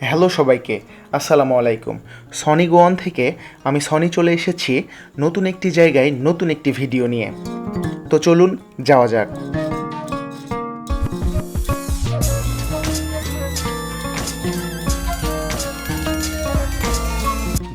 Hello সবাইকে, আসসালামু আলাইকুম। সনি গোয়ান থেকে আমি সনি চলে এসেছি নতুন একটি জায়গায় নতুন একটি ভিডিও নিয়ে। তো চলুন যাওয়া যাক।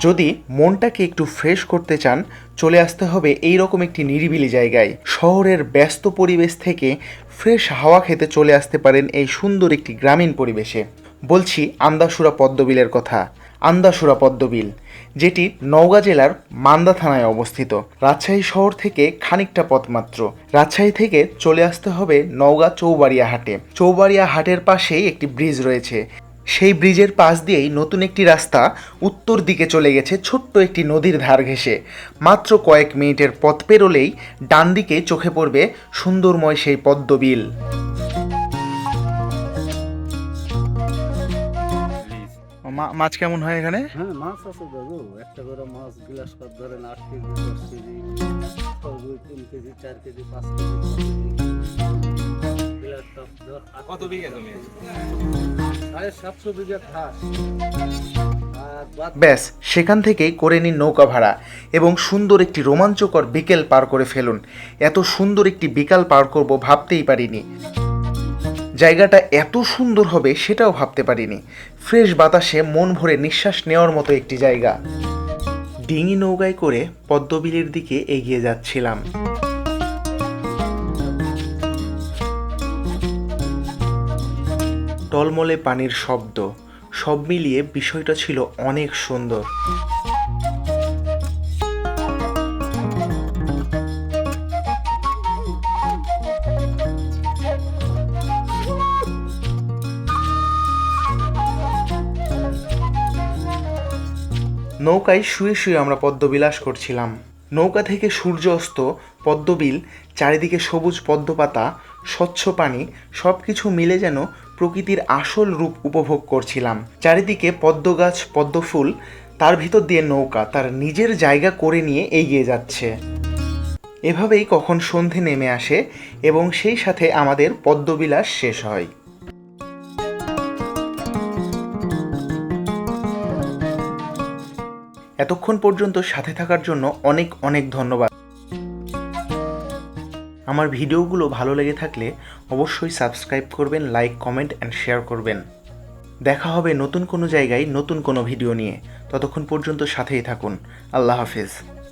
যদি মনটাকে একটু ফ্রেশ করতে চান, চলে আসতে হবে এই রকম একটি নিরিবিলি জায়গায়। শহরের ব্যস্ত পরিবেশ থেকে ফ্রেশ হাওয়া খেতে চলে আসতে পারেন এই সুন্দর একটি গ্রামীণ পরিবেশে। বলছি আন্দাসুরা পদ্মবিলের কথা। আন্দাসুরা পদ্মবিল, যেটি নওগাঁ জেলার মান্দা থানায় অবস্থিত। রাজশাহী শহর থেকে খানিকটা পথ মাত্র। রাজশাহী থেকে চলে আসতে হবে নওগাঁ চৌবাড়িয়া হাটে। চৌবাড়িয়া হাটের পাশেই একটি ব্রিজ রয়েছে। সেই ব্রিজের পাশ দিয়েই নতুন একটি রাস্তা উত্তর দিকে চলে গেছে ছোট্ট একটি নদীর ধার ঘেঁষে। মাত্র কয়েক মিনিটের পথ পেরোলেই ডান দিকে চোখে পড়বে সুন্দরময় সেই পদ্মবিল। মাছ কেমন হয় এখানে? হ্যাঁ মাছ আছে দাদু। একটা করে মাছ গ্লাস কাপ ধরেন আট কেজি দশ কেজি দুই তিন কেজি চার কেজি পাঁচ কেজি কত বিঘা জমি আছে? সাড়ে সাতশো বিঘা ঘাস ব্যাস সেখান থেকেই করে নিন নৌকা ভাড়া এবং সুন্দর একটি রোমাঞ্চকর বিকেল পার করে ফেলুন। এত সুন্দর একটি বিকাল পার করব ভাবতেই পারিনি। জায়গাটা এত সুন্দর হবে সেটাও ভাবতে পারিনি। ফ্রেশ বাতাসে মন ভরে নিঃশ্বাস নেওয়ার মতো একটি জায়গা। ডিঙি নৌকায় করে পদ্মবিলের দিকে এগিয়ে যাচ্ছিলাম। টলমলে পানির শব্দ, সব মিলিয়ে বিষয়টা ছিল অনেক সুন্দর। নৌকায় শুয়ে শুয়ে আমরা পদ্মবিলাস করছিলাম। নৌকা থেকে সূর্য অস্ত, পদ্মবিল, চারিদিকে সবুজ পদ্মপাতা, স্বচ্ছ পানি সব কিছু মিলে যেন প্রকৃতির আসল রূপ উপভোগ করছিলাম। চারিদিকে পদ্ম পদ্মগাছ, পদ্মফুল, তার ভিতর দিয়ে নৌকা, তার নিজের জায়গা করে নিয়ে এগিয়ে যাচ্ছে। এভাবেই কখন সন্ধে নেমে আসে এবং সেই সাথে আমাদের পদ্মবিলাস শেষ হয়। এতক্ষণ পর্যন্ত সাথে থাকার জন্য অনেক অনেক ধন্যবাদ। আমার ভিডিওগুলো ভালো লেগে থাকলে অবশ্যই সাবস্ক্রাইব করবেন, লাইক, কমেন্ট অ্যান্ড শেয়ার করবেন। দেখা হবে নতুন কোনো জায়গায় নতুন কোনো ভিডিও নিয়ে। ততক্ষণ পর্যন্ত সাথেই থাকুন। আল্লাহ হাফিজ।